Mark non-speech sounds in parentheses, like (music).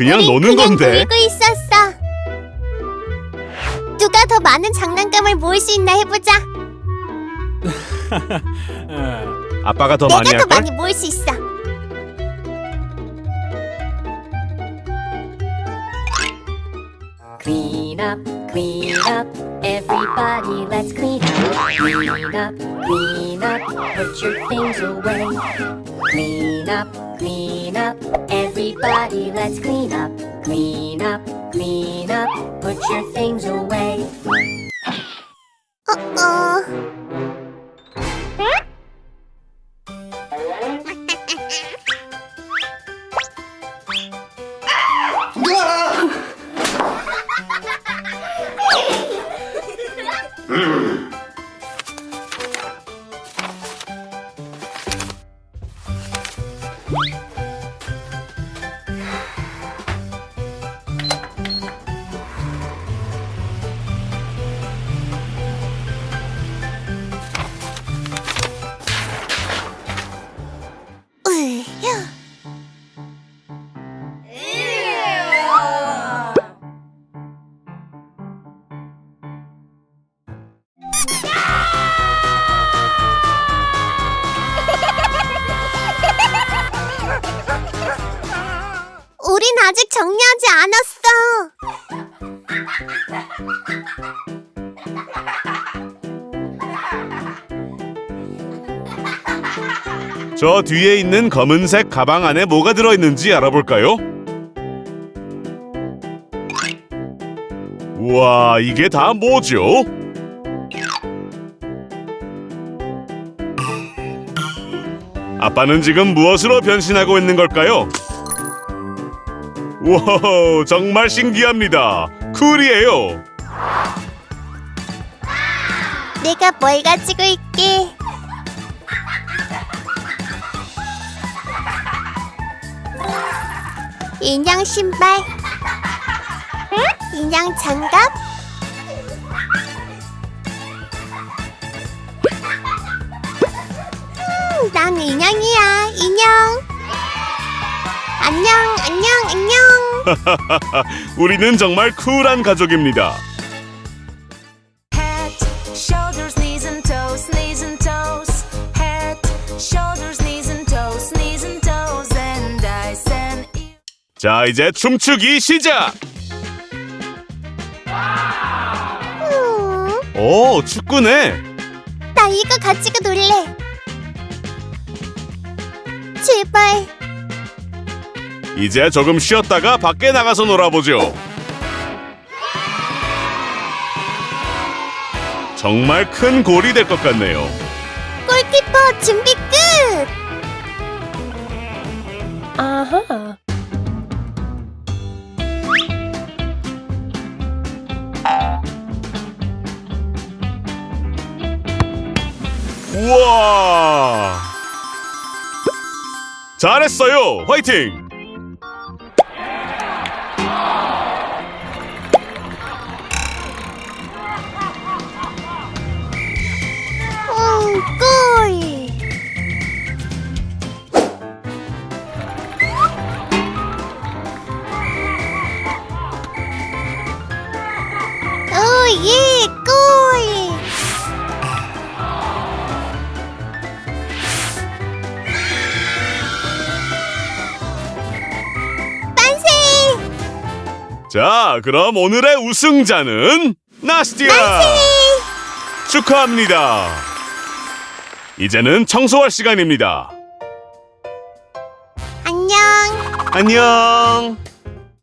그냥 노는 그냥 건데. 놀고 있었어. 누가 더 많은 장난감을 모을 수 있나 해보자. (laughs) 아빠가 더 많이 내가 더 할걸? 많이 모을 수 있어. Clean up, clean up, everybody let's clean up. Clean up, clean up, put your things away. Clean up, clean up, everybody let's clean up. Clean up, clean up, put your things away. 어, 어. (laughs) Hmm. 으 아직 정리하지 않았어. 저 뒤에 있는 검은색 가방 안에 뭐가 들어있는지 알아볼까요? 우와, 이게 다 뭐죠? 아빠는 지금 무엇으로 변신하고 있는 걸까요? 우와, 정말 신기합니다. 쿨이에요. 내가 뭘 가지고 있게? 인형 신발, 인형 장갑, 음, 난 인형이야, 인형. 안녕, 안녕, 안녕. 우리는 정말 쿨한 가족입니다. Head, shoulders, knees and toes, knees and toes. Head, shoulders, knees and toes, knees and toes, and eyes and ears. 자, 이제 춤추기 시작! 음, 오, 축구네. 나 이거 가지고 놀래. 제발. 이제 조금 쉬었다가 밖에 나가서 놀아보죠. 정말 큰 골이 될 것 같네요. 골키퍼 준비 끝! 우와! 잘했어요. 화이팅! 자, 그럼 오늘의 우승자는 나스티아! 축하합니다. 이제는 청소할 시간입니다. 안녕. 안녕.